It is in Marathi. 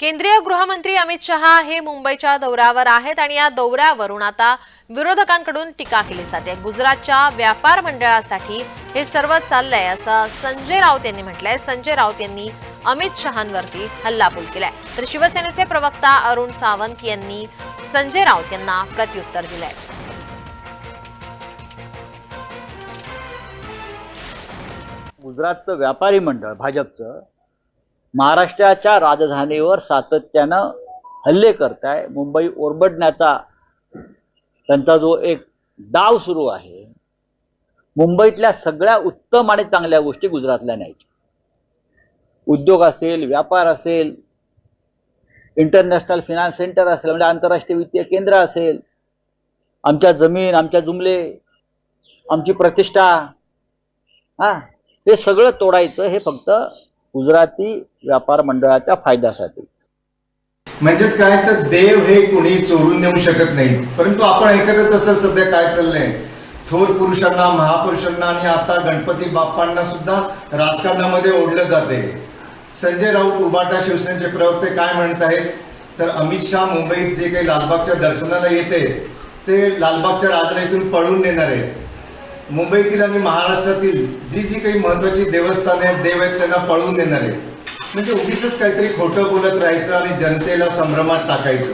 केंद्रीय गृहमंत्री अमित शहा हे मुंबईच्या दौऱ्यावर आहेत आणि या दौऱ्यावरून आता विरोधकांकडून टीका केली जाते. गुजरातच्या व्यापार मंडळासाठी हे सर्व चाललंय असं संजय राऊत यांनी म्हटलंय. संजय राऊत यांनी अमित शहांवरती हल्लाबोल केलाय. तर शिवसेनेचे प्रवक्ता अरुण सावंत यांनी संजय राऊत यांना प्रत्युत्तर दिलंय. गुजरातचं व्यापारी मंडळ भाजपचं महाराष्ट्राच्या राजधानीवर सातत्यानं हल्ले करत आहे मुंबई ओरबडण्याचा त्यांचा जो एक डाव सुरू आहे मुंबईतल्या सगळ्या उत्तम आणि चांगल्या गोष्टी गुजरातला न्यायच्या उद्योग असेल व्यापार असेल इंटरनॅशनल फिनान्स सेंटर असेल म्हणजे आंतरराष्ट्रीय वित्तीय केंद्र असेल आमच्या जमीन आमच्या जुमले आमची प्रतिष्ठा हा हे सगळं तोडायचं हे फक्त गुजराती व्यापार मंडळाच्या फायद्यासाठी. म्हणजेच काय तर देव हे कुणी चोरून नेऊ शकत नाही. परंतु आपण ऐकतच असेल सध्या काय चाललंय. थोर पुरुषांना महापुरुषांना आणि आता गणपती बाप्पांना सुद्धा राजकारणामध्ये ओढलं जाते. संजय राऊत उबाटा शिवसेनेचे प्रवक्ते काय म्हणत आहेत? तर अमित शहा मुंबईत जे काही लालबागच्या दर्शनाला येते ते लालबागच्या राजाला इथून पळून नेणार आहेत. मुंबईतील आणि महाराष्ट्रातील जी जी काही महत्वाची देवस्थाने आहेत देव आहेत त्यांना पळवून देणारे. म्हणजे उगीच काहीतरी खोटं बोलत राहायचं आणि जनतेला संभ्रमात टाकायचं.